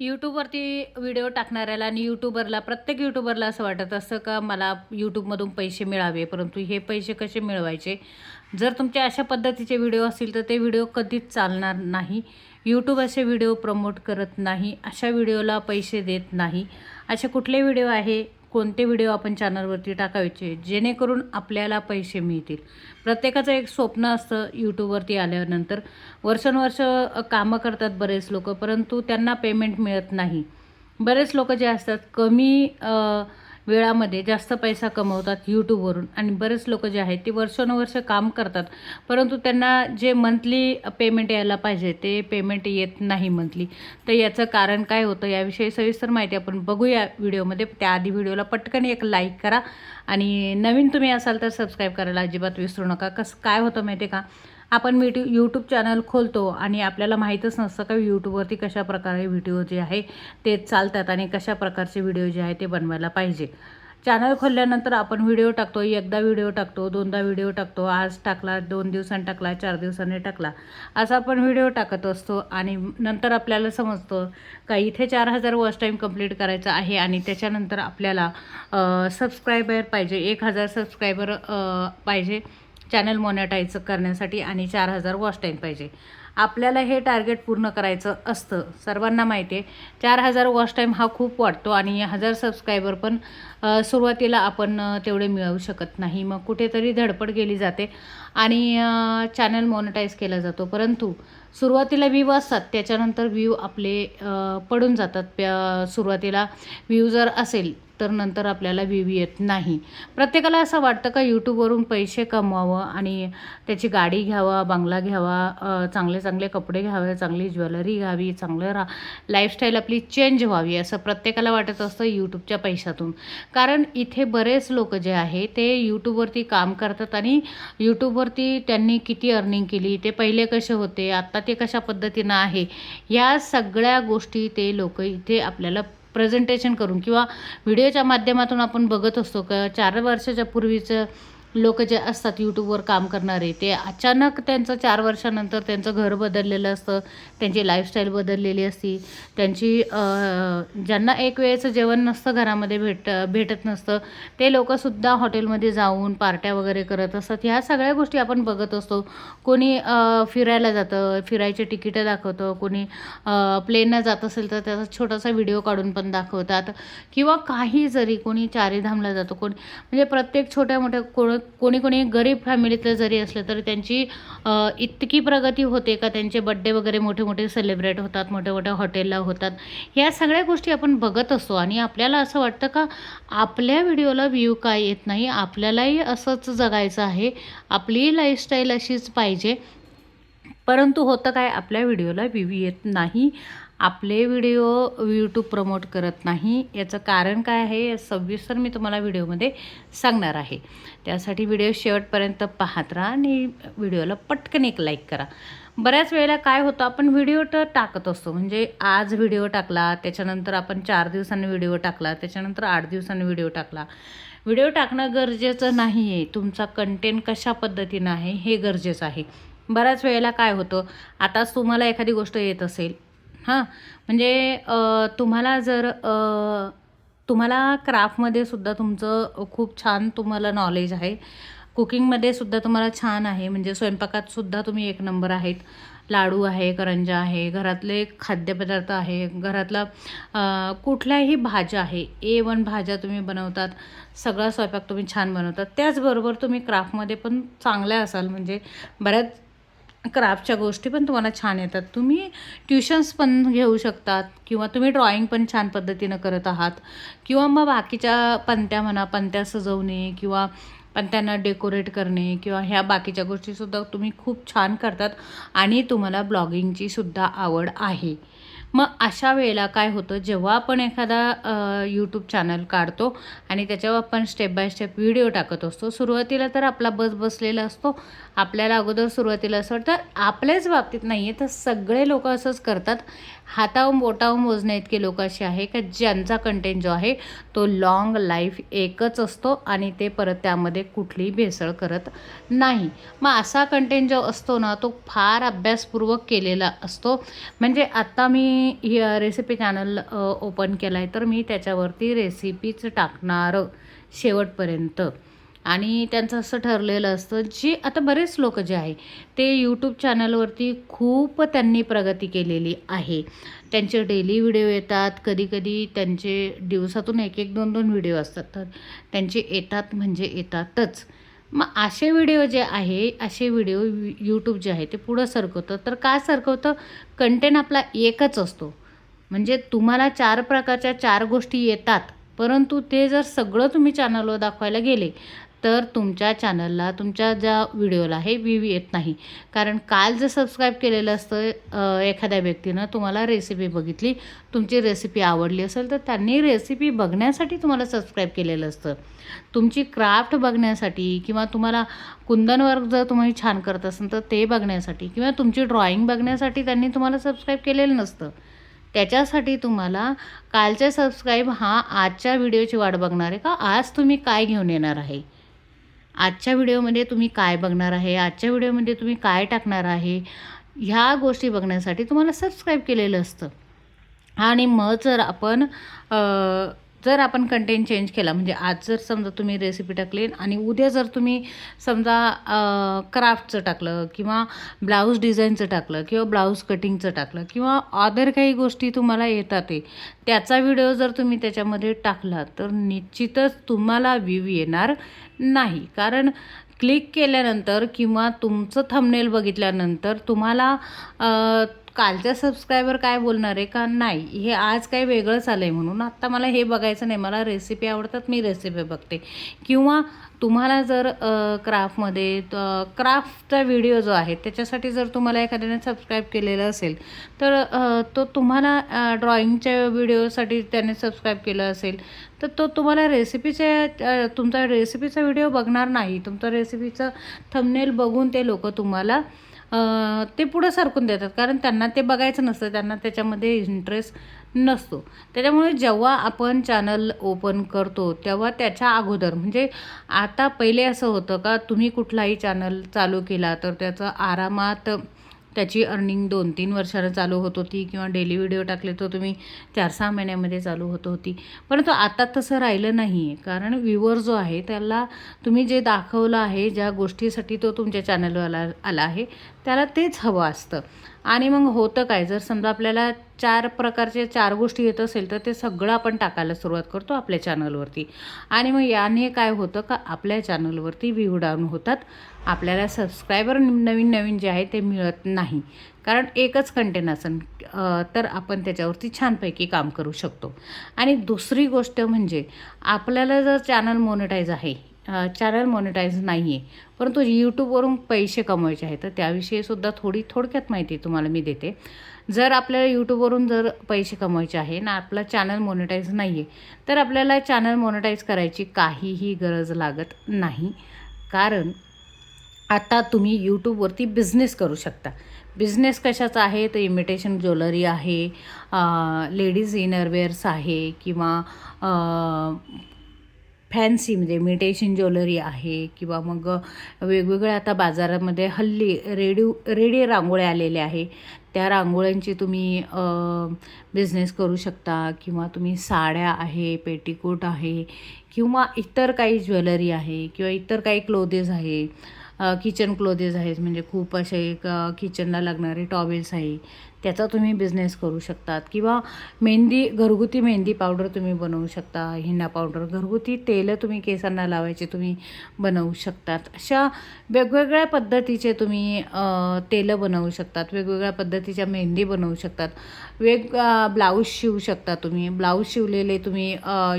यूट्यूबवरती व्हिडिओ टाकणाऱ्याला आणि यूट्यूबरला प्रत्येक यूट्यूबरला असं वाटत असतं का मला यूट्यूबमधून पैसे मिळावे? परंतु हे पैसे कसे मिळवायचे? जर तुमचे अशा पद्धतीचे व्हिडिओ असतील तर ते व्हिडिओ कधीच चालणार नाही. यूट्यूब असे व्हिडिओ प्रमोट करत नाही. अशा व्हिडिओला पैसे देत नाही. असे कुठले व्हिडिओ आहे? कोणते व्हिडिओ आपण चॅनलवरती टाकायचे जेणेकरून आपल्याला पैसे मिळतील. प्रत्येकाचं एक स्वप्न असतं यूट्यूबवरती आल्यानंतर. वर्षानुवर्ष कामं करतात बरेच लोक परंतु त्यांना पेमेंट मिळत नाही. बरेच लोक जे असतात कमी वेळामध्ये जास्त पैसा कमवतात यूट्यूबवरून आणि बरेच लोक जे आहेत ते वर्षानुवर्ष काम करतात. परंतु त्यांना जे मंथली पेमेंट यायला पाहिजे ते पेमेंट येत नाही मंथली तर याचं कारण काय होतं याविषयी सविस्तर माहिती आपण बघूया व्हिडिओमध्ये. त्याआधी व्हिडिओला पटकन एक लाईक करा. आणि नवीन तुम्ही असाल तर सबस्क्राईब करायला अजिबात विसरू नका. कसं काय होतं माहिती आहे का? आपण व्हिडिओ यूट्यूब चॅनल खोलतो आणि आपल्याला माहीतच नसतं का यूट्यूबवरती कशा प्रकारे व्हिडिओ जे आहे ते चालतात आणि कशा प्रकारचे व्हिडिओ जे आहे ते बनवायला पाहिजे. चॅनल खोलल्यानंतर आपण व्हिडिओ टाकतो एकदा व्हिडिओ टाकतो दोनदा व्हिडिओ टाकतो आज टाकला दोन दिवसांनी टाकला चार दिवसांनी टाकला असा आपण व्हिडिओ टाकत असतो आणि नंतर आपल्याला समजतं का इथे चार हजार वॉच टाईम कंप्लीट करायचा आहे आणि त्याच्यानंतर आपल्याला सबस्क्रायबर पाहिजे एक हजार सबस्क्रायबर पाहिजे. चॅनल मॉनिटाईज करण्यासाठी आणि चार हजार वॉच टाईम पाहिजे. आपल्याला हे टार्गेट पूर्ण करायचं असतं. सर्वांना माहिती आहे चार हजार वॉच टाईम हा खूप वाटतो आणि हजार सबस्क्रायबर पण सुरुवातीला आपण तेवढे मिळवू शकत नाही. मग कुठेतरी धडपड केली जाते आणि चॅनल मॉनिटाईज केला जातो. परंतु सुरुवातीला व्ह्यू असतात त्याच्यानंतर व्ह्यू आपले पडून जातात. सुरुवातीला व्ह्यू जर असेल तर नंतर आपल्याला व्ह्यू येत नाही. प्रत्येकाला असं वाटतं का यूट्यूबवरून पैसे कमवावं आणि त्याची गाडी घ्यावा बंगला घ्यावा चांगले चांगले कपडे घ्यावे चांगली ज्वेलरी घ्यावी चांगलं रा लाईफस्टाईल आपली चेंज व्हावी असं प्रत्येकाला वाटत असतं यूट्यूबच्या पैशातून. कारण इथे बरेच लोक जे आहे ते यूट्यूबवरती काम करतात आणि यूट्यूबवरती त्यांनी किती अर्निंग केली ते पहिले कसे होते आत्ता ते कशा पद्धतीनं आहे या सगळ्या गोष्टी ते लोक इथे आपल्याला प्रेझेंटेशन करून किंवा व्हिडिओच्या माध्यमातून आपण बघत असतो. का चार वर्षाच्या पूर्वीचं लोक जे असतात यूट्यूबवर काम करणारे ते अचानक त्यांचं चार वर्षानंतर त्यांचं घर बदललेलं असतं त्यांची लाईफस्टाईल बदललेली असती. त्यांची ज्यांना एक वेळेचं जेवण नसतं घरामध्ये भेट भेटत नसतं ते लोकंसुद्धा हॉटेलमध्ये जाऊन पार्ट्या वगैरे करत असतात. ह्या सगळ्या गोष्टी आपण बघत असतो. कोणी फिरायला जातं फिरायचे तिकीटं दाखवतं कोणी प्लेननं जात असेल तर त्याचा छोटासा व्हिडिओ काढून पण दाखवतात. किंवा काही जरी कोणी चारीधामला जातो कोणी म्हणजे प्रत्येक छोट्या मोठ्या कोण कोणी कोणी गरीब फॅमिलीतलं जरी असलं तरी त्यांची इतकी प्रगती होते का त्यांचे बड्डे वगैरे मोठे मोठे सेलिब्रेट होतात मोठ्या मोठ्या हॉटेलला होतात. ह्या सगळ्या गोष्टी आपण बघत असतो आणि आपल्याला असं वाटतं का आपल्या व्हिडिओला व्ह्यू काय येत नाही? आपल्यालाही असंच जगायचं आहे. आपली लाईफस्टाईल अशीच पाहिजे. परंतु होतं काय? आपल्या व्हिडिओला व्ह्यू येत नाही. आपले व्हिडिओ यूट्यूब प्रमोट करत नाही. याचं कारण काय आहे? सविस्तर मी तुम्हाला व्हिडिओमध्ये सांगणार आहे. त्यासाठी व्हिडिओ शेवटपर्यंत पाहत राहा आणि व्हिडिओला पटकन एक लाईक करा. बऱ्याच वेळेला काय होतं आपण व्हिडिओ तर टाकत असतो. म्हणजे आज व्हिडिओ टाकला त्याच्यानंतर आपण चार दिवसांनी व्हिडिओ टाकला त्याच्यानंतर आठ दिवसांनी व्हिडिओ टाकला. व्हिडिओ टाकणं गरजेचं नाही आहे तुमचा कंटेंट कशा पद्धतीनं आहे हे गरजेचं आहे. बऱ्याच वेळेला काय होतं आताच तुम्हाला एखादी गोष्ट येत असेल हां. म्हणजे तुम्हाला जर तुम्हाला क्राफ्टमध्ये सुद्धा तुमचं खूप छान तुम्हाला नॉलेज आहे. कुकिंगमध्ये सुद्धा तुम्हाला छान आहे. म्हणजे स्वयंपाकात सुद्धा तुम्ही एक नंबर आहेत. लाडू आहे करंजा आहे घरातले खाद्यपदार्थ आहे घरातला कुठल्याही भाज्या आहे ए वन भाज्या तुम्ही बनवतात सगळा स्वयंपाक तुम्ही छान बनवतात. त्याचबरोबर तुम्ही क्राफ्टमध्ये पण चांगल्या असाल. म्हणजे बऱ्याच क्राफ्टच्या गोष्टी पण तुम्हाला छान येतात. तुम्ही ट्युशन्स पण घेऊ शकतात किंवा तुम्ही ड्रॉइंग पण छान पद्धतीनं करत आहात. किंवा मग बाकीच्या पंत्या म्हणा पंत्या सजवणे किंवा पंत्यांना डेकोरेट करणे किंवा ह्या बाकीच्या गोष्टीसुद्धा तुम्ही खूप छान करतात आणि तुम्हाला ब्लॉगिंगची सुद्धा आवड आहे. मग अशा वेळेला काय होतं जेव्हा आपण एखादा यूट्यूब चॅनल काढतो आणि त्याच्यावर आपण स्टेप बाय स्टेप व्हिडिओ टाकत असतो सुरुवातीला तर आपला बस बसलेला असतो. आपल्याला अगोदर सुरुवातीला असं वाटतं आपल्याच बाबतीत नाही आहे तर सगळे लोक असंच करतात. हातावून बोटावून मोजण्या इतके लोक असे आहे का ज्यांचा कंटेंट जो आहे तो लॉंग लाईफ एकच असतो आणि ते परत त्यामध्ये कुठलीही भेसळ करत नाही. मग असा कंटेंट जो असतो ना तो फार अभ्यासपूर्वक केलेला असतो. म्हणजे आत्ता मी ही रेसिपी चॅनल ओपन केला आहे तर मी त्याच्यावरती रेसिपीच टाकणार शेवटपर्यंत. आणि त्यांचं असं ठरलेलं असतं जी आता बरेच लोक जे आहे ते यूट्यूब चॅनलवरती खूप त्यांनी प्रगती केलेली आहे. त्यांचे डेली व्हिडिओ येतात कधी कधी त्यांचे दिवसातून एक एक दोन दोन व्हिडिओ असतात तर त्यांचे येतात म्हणजे येतातच. मग असे व्हिडिओ जे आहे असे व्हिडिओ यूट्यूब जे आहे ते पुढं सरकवतं. तर काय सरकवतं? कंटेंट आपला एकच असतो. म्हणजे तुम्हाला चार प्रकारच्या चार गोष्टी येतात. परंतु ते जर सगळं तुम्ही चॅनलवर दाखवायला गेले तर तुमच्या चॅनलला तुमच्या ज्या व्हिडिओला हे व्ह्यू येत नाही. कारण काल जर सबस्क्राईब केलेलं असतं एखाद्या व्यक्तीनं तुम्हाला रेसिपी बघितली तुमची रेसिपी आवडली असेल तर त्यांनी रेसिपी बघण्यासाठी तुम्हाला सबस्क्राईब केलेलं असतं. तुमची क्राफ्ट बघण्यासाठी किंवा तुम्हाला कुंदन वर्क जर तुम्ही छान करत असाल तर ते बघण्यासाठी किंवा तुमची ड्रॉइंग बघण्यासाठी त्यांनी तुम्हाला सबस्क्राईब केलेलं नसतं. त्याच्यासाठी तुम्हाला कालच्या सबस्क्राईब हा आजच्या व्हिडिओची वाट बघणार आहे का? आज तुम्ही काय घेऊन येणार आहे? आजच्या व्हिडिओमध्ये तुम्ही काय बघणार आहे? आजच्या व्हिडिओमध्ये तुम्ही काय टाकणार आहे? ह्या गोष्टी बघण्यासाठी तुम्हाला सबस्क्राईब केलेलं असतं. आणि मग जर आपण जर आपण कंटेंट चेंज केला म्हणजे आज जर समजा तुम्ही रेसिपी टाकली आणि उद्या जर तुम्ही समजा क्राफ्टचं टाकलं किंवा ब्लाऊज डिझाईनचं टाकलं किंवा ब्लाऊज कटिंगचं टाकलं किंवा अदर काही गोष्टी तुम्हाला येतात ते त्याचा व्हिडिओ जर तुम्ही त्याच्यामध्ये टाकला तर निश्चितच तुम्हाला व्ह्यू येणार नाही. कारण क्लिक केल्यानंतर किंवा तुमचं थंबनेल बघितल्यानंतर तुम्हाला कालच्या सबस्क्रायबर काय बोलणार आहे का? नाही. हे आज काही वेगळंच आलं आहे म्हणून आत्ता मला हे बघायचं नाही. मला रेसिपी आवडतात मी रेसिपी बघते. किंवा तुम्हाला जर क्राफ्टमध्ये क्राफ्टचा व्हिडिओ जो आहे त्याच्यासाठी जर तुम्हाला एखाद्याने सबस्क्राईब केलेलं असेल तर तो तुम्हाला ड्रॉइंगच्या व्हिडिओसाठी त्याने सबस्क्राईब केलं असेल तर तो तुम्हाला रेसिपीच्या तुमचा रेसिपीचा व्हिडिओ बघणार नाही. तुमचं रेसिपीचं थंबनेल बघून ते लोक तुम्हाला ते पुढं सरकून देतात. कारण त्यांना ते बघायचं नसतं. त्यांना त्याच्यामध्ये इंटरेस्ट नसतो. त्याच्यामुळे जेव्हा आपण चॅनल ओपन करतो तेव्हा त्याच्या अगोदर म्हणजे आता पहिले असं होतं का तुम्ही कुठलाही चॅनल चालू केला तर त्याचं आरामात त्याची अर्निंग दोन तीन वर्षानं चालू होत होती किंवा डेली व्हिडिओ टाकले तर तुम्ही चार सहा महिन्यामध्ये चालू होत होती. परंतु आता तसं राहिलं नाही आहे कारण व्ह्युअर जो आहे त्याला तुम्ही जे दाखवलं आहे ज्या गोष्टीसाठी तो तुमच्या चॅनलवर आला आला आहे त्याला तेच हवं असतं. आणि मग होतं काय? जर समजा आपल्याला चार प्रकारचे चार गोष्टी येत असेल तर ते सगळं आपण टाकायला सुरुवात करतो आपल्या चॅनलवरती आणि मग याने काय होतं का? आपल्या चॅनलवरती व्ह्यू डाऊन होतात. आपल्याला सबस्क्रायबर नवीन नवीन जे आहे ते मिळत नाही. कारण एकच कंटेंट असेल तर आपण त्याच्यावरती छानपैकी काम करू शकतो. आणि दुसरी गोष्ट म्हणजे आपल्याला जर चॅनल मोनेटाईज आहे चॅनल मॉनिटाईज नाही आहे परंतु यूट्यूबवरून पैसे कमवायचे आहेत. तर त्याविषयीसुद्धा थोडी थोडक्यात माहिती तुम्हाला मी देते. जर आपल्याला यूट्यूबवरून जर पैसे कमवायचे आहे ना आपला चॅनल मॉनिटाईज नाही आहे तर आपल्याला चॅनल मॉनिटाईज करायची काहीही गरज लागत नाही. कारण आता तुम्ही यूट्यूबवरती बिझनेस करू शकता. बिझनेस कशाचा आहे? तर इमिटेशन ज्वेलरी आहे लेडीज इनरवेअर्स आहे किंवा फॅन्सी म्हणजे इमिटेशन ज्वेलरी आहे किंवा मग वेगवेगळ्या आता बाजारामध्ये हल्ली रेडी रेडी रांगोळ्या आलेल्या आहे. त्या रांगोळ्यांची तुम्ही बिझनेस करू शकता किंवा तुम्ही साड्या आहे पेटीकोट आहे किंवा इतर काही ज्वेलरी आहे किंवा इतर काही क्लोदेस आहे. किचन क्लोदेस आहेत म्हणजे खूप असे एक किचनला लागणारे टॉवेल्स आहे. त्याचा तुम्ही बिझनेस करू शकतात. किंवा मेहंदी घरगुती मेहंदी पावडर तुम्ही बनवू शकता हिना पावडर घरगुती तेलं तुम्ही केसांना लावायचे तुम्ही बनवू शकतात. अशा वेगवेगळ्या पद्धतीचे तुम्ही तेलं बनवू शकतात वेगवेगळ्या पद्धतीच्या मेहंदी बनवू शकतात. वेग ब्लाऊज शिवू शकता तुम्ही. ब्लाऊज शिवलेले तुम्ही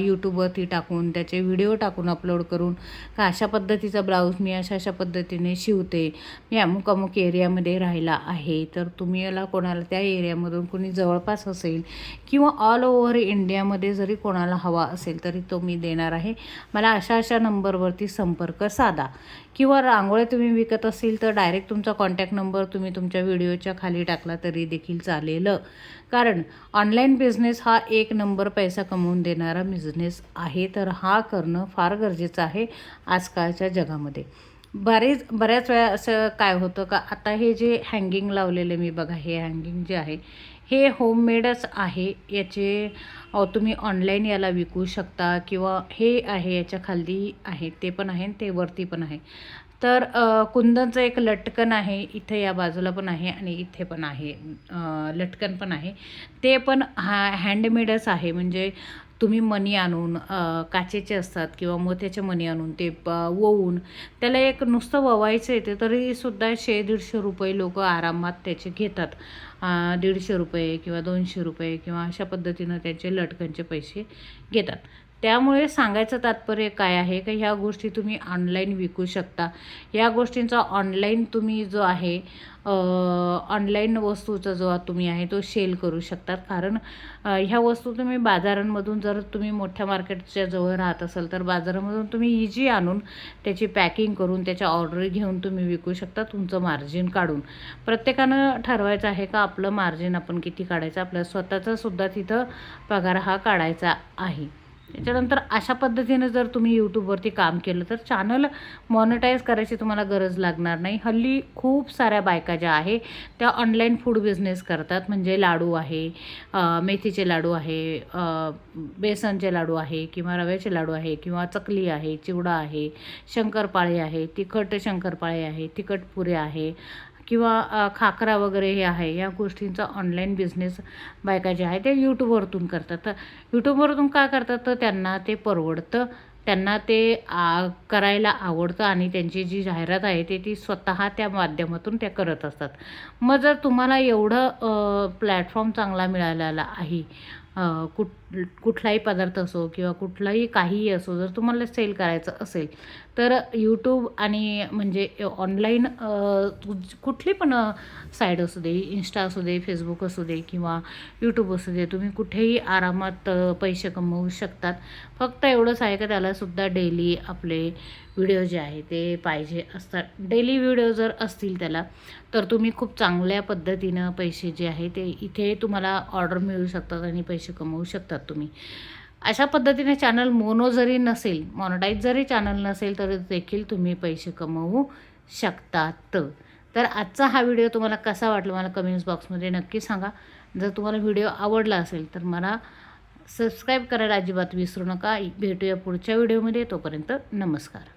यूट्यूबवरती टाकून त्याचे व्हिडिओ टाकून अपलोड करून का अशा पद्धतीचा ब्लाऊज मी अशा अशा पद्धतीने शिवते. मी अमुक अमुक एरियामध्ये राहिला आहे. तर तुम्ही याला कोणाला त्या एरियामधून कोणी जवळपास असेल किंवा ऑल ओव्हर इंडियामध्ये जरी कोणाला हवा असेल तरी तो मी देणार आहे. मला अशा अशा नंबरवरती संपर्क साधा. किंवा रांगोळ्या तुम्ही विकत असेल तर डायरेक्ट तुमचा कॉन्टॅक्ट नंबर तुम्ही तुमच्या व्हिडिओच्या खाली टाकला तरी देखील चालेल. कारण ऑनलाईन बिझनेस हा एक नंबर पैसा कमवून देणारा बिझनेस आहे. तर हा करणं फार गरजेचं आहे आजकालच्या जगामध्ये. बरेच बऱ्याच वेळा असं काय होतं का आता हे जे हँगिंग लावलेले मी बघा हे हँगिंग जे आहे हे होममेडच आहे. याचे तुम्ही ऑनलाईन याला विकू शकता किंवा हे आहे याच्या खाली आहे ते पण आहे आणि ते वरती पण आहे. तर कुंदनचं एक लटकन आहे इथे या बाजूला पण आहे आणि इथे पण आहे लटकन पण आहे. ते पण हा हँडमेडच आहे. म्हणजे तुम्ही मणी आणून काचेचे असतात किंवा मोत्याचे मणी आणून ते प ववून त्याला एक नुसतं ववायचं येते तरीसुद्धा शे दीडशे रुपये लोक आरामात त्याचे घेतात. दीडशे रुपये किंवा दोनशे रुपये किंवा अशा पद्धतीनं त्याचे लटकनचे पैसे घेतात. त्यामुळे सांगायचं तात्पर्य काय आहे का ह्या गोष्टी तुम्ही ऑनलाईन विकू शकता. या गोष्टींचा ऑनलाईन तुम्ही जो आहे ऑनलाईन वस्तूचा जो तुम्ही आहे तो सेल करू शकतात. कारण ह्या वस्तू तुम्ही बाजारांमधून जर तुम्ही मोठ्या मार्केटच्या जवळ राहत असाल तर बाजारामधून तुम्ही इजी आणून त्याची पॅकिंग करून त्याच्या ऑर्डर घेऊन तुम्ही विकू शकता तुमचं मार्जिन काढून. प्रत्येकानं ठरवायचं आहे का आपलं मार्जिन आपण किती काढायचं? आपल्या स्वतःचा सुद्धा तिथं पगार हा काढायचा आहे. त्याच्यानंतर अशा पद्धतीनं जर तुम्ही यूट्यूबवरती काम केलं तर चॅनल मॉनिटाईज करायची तुम्हाला गरज लागणार नाही. हल्ली खूप साऱ्या बायका ज्या आहे त्या ऑनलाईन फूड बिझनेस करतात. म्हणजे लाडू आहे मेथीचे लाडू आहे बेसनचे लाडू आहे किंवा रव्याचे लाडू आहे किंवा चकली आहे चिवडा आहे शंकरपाळे आहे तिखट शंकरपाळे आहे तिखट पुरे आहे किंवा खाकरा वगैरे हे आहे या गोष्टींचा ऑनलाईन बिझनेस बायका जे आहे ते यूट्यूबवरतून करतात. तर यूट्यूबवरतून का करतात? तर त्यांना ते परवडतं. त्यांना ते आ, करायला आवडतं आणि त्यांची जी जाहिरात आहे ते ती स्वतः त्या माध्यमातून त्या करत असतात. मग जर तुम्हाला एवढं प्लॅटफॉर्म चांगला मिळालेला आहे कुठ कुठलाही पदार्थ असो किंवा कुठलाही काहीही असो जर तुम्हाला सेल करायचं असेल तर यूट्यूब आणि म्हणजे ऑनलाईन कुठली पण साईड असू दे इंस्टा असू दे फेसबुक असू दे किंवा यूट्यूब असू दे तुम्ही कुठेही आरामात पैसे कमवू शकतात. फक्त एवढंच आहे का त्यालासुद्धा डेली आपले व्हिडिओ जे आहे ते पाहिजे असतात. डेली व्हिडिओ जर असतील त्याला तर तुम्ही खूप चांगल्या पद्धतीनं पैसे जे आहे ते इथे तुम्हाला ऑर्डर मिळू शकतात आणि पैसे कमवू शकतात. शकतात तुम्ही. अशा पद्धतीने चॅनल मोनो जरी नसेल मॉनोटाईज जरी चॅनल नसेल तरी देखील तुम्ही पैसे कमवू शकतात. तर आजचा हा व्हिडिओ तुम्हाला कसा वाटला मला कमेंट्स बॉक्समध्ये नक्की सांगा. जर तुम्हाला व्हिडिओ आवडला असेल तर मला सबस्क्राईब करायला अजिबात विसरू नका. भेटूया पुढच्या व्हिडिओमध्ये तोपर्यंत नमस्कार.